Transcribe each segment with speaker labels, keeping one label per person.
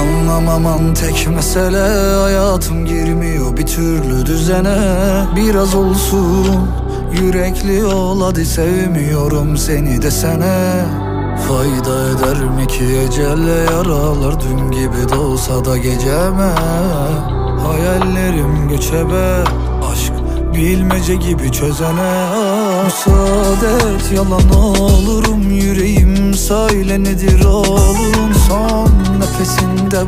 Speaker 1: Anlamaman tek mesele Hayatım girmiyor bir türlü düzene. Biraz olsun yürekli ol hadi sevmiyorum seni desene. Fayda eder mi ki ecelle yaralar Dün gibi de olsa da geceme? Hayallerim göçebe Aşk bilmece gibi çözene. Müsaade et yalan olurum Yüreğim söyle nedir olurum Son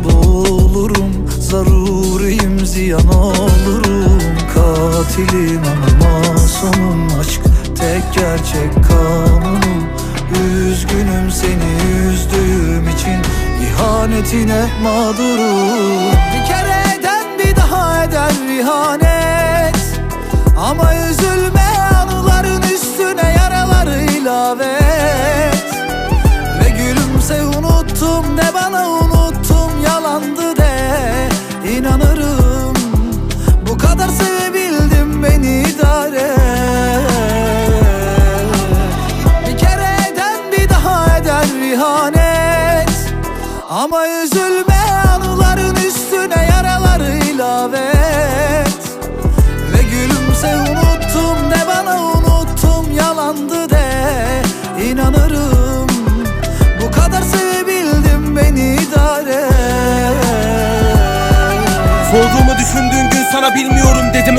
Speaker 1: boğulurum Zaruriyim ziyan olurum. Katilim ama masumum Aşk tek gerçek kanunum. Üzgünüm seni üzdüğüm için ihanetine mağdurum. Bir kere eden bir daha eder ihanet Ama Ama üzülme anıların üstüne yaraları ilave et. Ve gülümse unuttum de bana unuttum yalandı de. İnanırım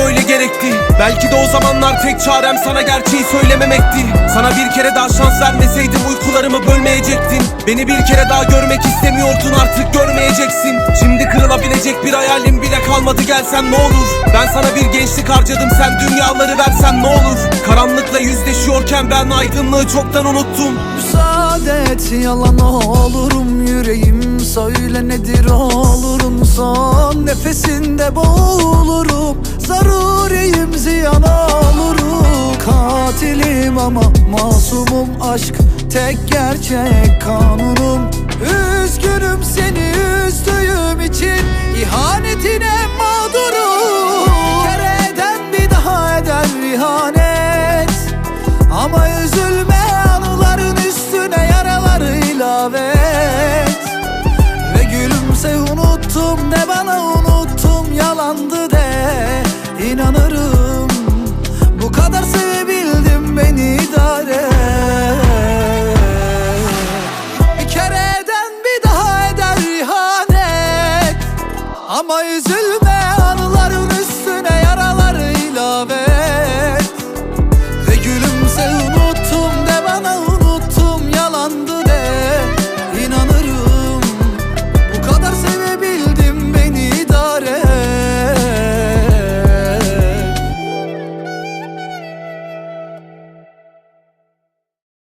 Speaker 2: öyle gerekti. Belki de o zamanlar tek çarem sana gerçeği söylememekti. Sana bir kere daha şans vermeseydim uykularımı bölmeyecektin. Beni bir kere daha görmek istemiyordun artık görmeyeceksin. Şimdi kırılabilecek bir hayalim bile kalmadı gelsen ne olur? Ben sana bir gençlik harcadım sen dünyaları versen ne olur? Karanlıkla yüzleşiyorken ben aydınlığı çoktan unuttum.
Speaker 1: Müsaade et yalan olurum yüreğim Söyle nedir olurum? Son nefesinde boğulurum Ziyan olurum Katilim ama masumum aşk tek gerçek kanunum. Üzgünüm seni üzdüğüm için ihanetine mağdurum. Bir kere eden bir daha eder ihanet. Ama üzülme anıların üstüne yaraları ilave et Ve gülümse unuttum de bana unuttum yalandı de. İnanırım Ama üzülme